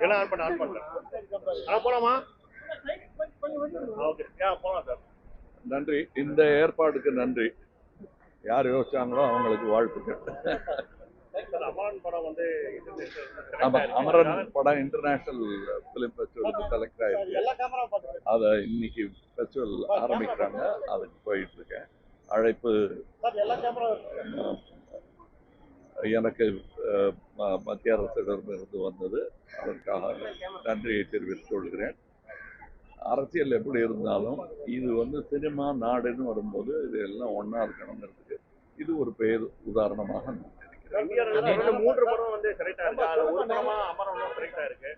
என்ன ஆன் பண்ண ஆன் ஆ போலாமா? ஓகே. போலாம் சார். நன்றி. இந்த ஏற்பாடுக்கு நன்றி. யார் யோசிச்சாங்களோ அவங்களுக்கு வாழ்த்துக்கள். அமரன் படம் இன்டர்நேஷனல் பிலிம் ஃபெஸ்டிவலுக்கு செலக்ட் பார்த்து அதை இன்னைக்கு ஃபெஸ்டிவல் ஆரம்பிக்கிறாங்க. அதுக்கு போயிட்டு இருக்கேன் அழைப்பு எனக்கு மத்திய அரசிடமிருந்து வந்தது. அதற்காக நன்றியை தெரிவித்துக் கொள்கிறேன். அரசியல் எப்படி இருந்தாலும் இது வந்து சினிமா நாடுன்னு வரும்போது இது எல்லாம் ஒண்ணா இருக்கணுங்கிறதுக்கு இது ஒரு பெயர் உதாரணமாக நான். மூன்று படம் வந்து செலக்ட் ஆயிருக்கு அதுல ஒரு படமா அமரன் செலக்ட் ஆயிருக்கு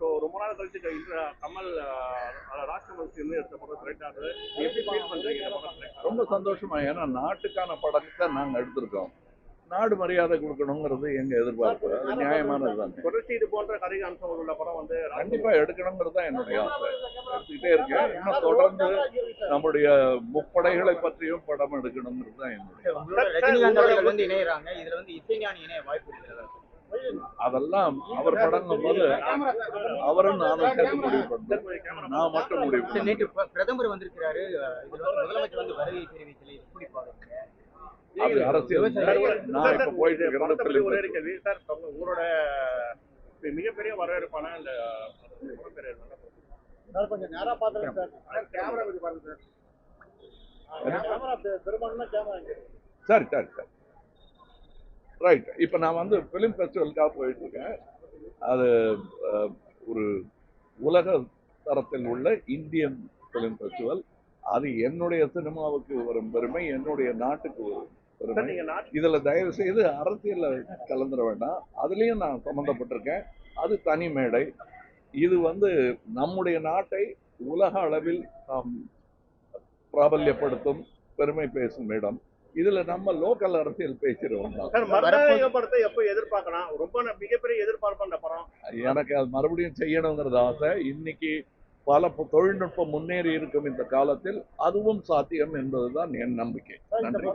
ஸோ ரொம்ப நாள் கழிச்சு கமல் ராஜ்கமல் சேர்ந்து எடுத்த படம் செலக்ட் ஆகுது. நீங்க எப்படி ஃபீல் பண்றீங்க? ரொம்ப சந்தோஷமா ஏன்னா நாட்டுக்கான படத்தை நாங்க எடுத்திருக்கோம். நாடு மரியாதை கொடுக்கணுங்கிறது எங்க எதிர்பார்ப்பு. அது நியாயமானது தானே. தொடர்ச்சி இது போன்ற கதை அம்சங்கள் உள்ள படம் வந்து கண்டிப்பா எடுக்கணுங்கிறது தான் என்னுடைய ஆசை. எடுத்துக்கிட்டே இருக்கேன். இன்னும் தொடர்ந்து நம்முடைய முப்படைகளை பற்றியும் படம் எடுக்கணுங்கிறது தான் என்னுடைய இணையறாங்க. இதுல வந்து இசைஞானி இணைய வாய்ப்பு இருக்கிறதா? அதெல்லாம் அவர் படங்கும் போது அவரும் நானும் சேர்ந்து முடிவு பண்ணோம். நான் மட்டும் முடிவு பண்ணேன் பிரதமர் வந்திருக்கிறாரு. முதலமைச்சர் வந்து வருகை தெரிவிக்கல. அரசியல் நான் இப்ப போயிட்டு உங்களோட மிகப்பெரிய வரவேற்பான இந்த? கொஞ்சம் நேரா பாத்துருங்க சார். கேமரா பாருங்க சார். கேமரா பெரும்பாலும் கேமரா சரி சரி சரி. ரைட் இப்போ நான் வந்து ஃபிலிம் ஃபெஸ்டிவலுக்காக போயிட்டு இருக்கேன். அது ஒரு உலக தரத்தில் உள்ள இந்தியன் ஃபிலிம் ஃபெஸ்டிவல் அது என்னுடைய சினிமாவுக்கு வரும் பெருமை என்னுடைய நாட்டுக்கு வரும். இதுல தயவு செய்து அரசியல்ல கலந்துட வேண்டாம். அதுலயும் நான் சம்மந்தப்பட்டிருக்கேன் அது தனி மேடை. இது வந்து நம்முடைய நாட்டை உலக அளவில் நாம் பிராபல்யப்படுத்தும் பெருமை பேசும் இடம். இதுல நம்ம லோக்கல் அரசியல் மருதாயக படத்தை எப்போ எதிர்பார்க்கலாம்? ரொம்ப மிகப்பெரிய எதிர்பார்ப்பு படம். எனக்கு அது மறுபடியும் செய்யணுங்கிறது ஆசை. இன்னைக்கு பல தொழில்நுட்பம் முன்னேறி இருக்கும் இந்த காலத்தில் அதுவும் சாத்தியம் என்பதுதான் என் நம்பிக்கை. நன்றி.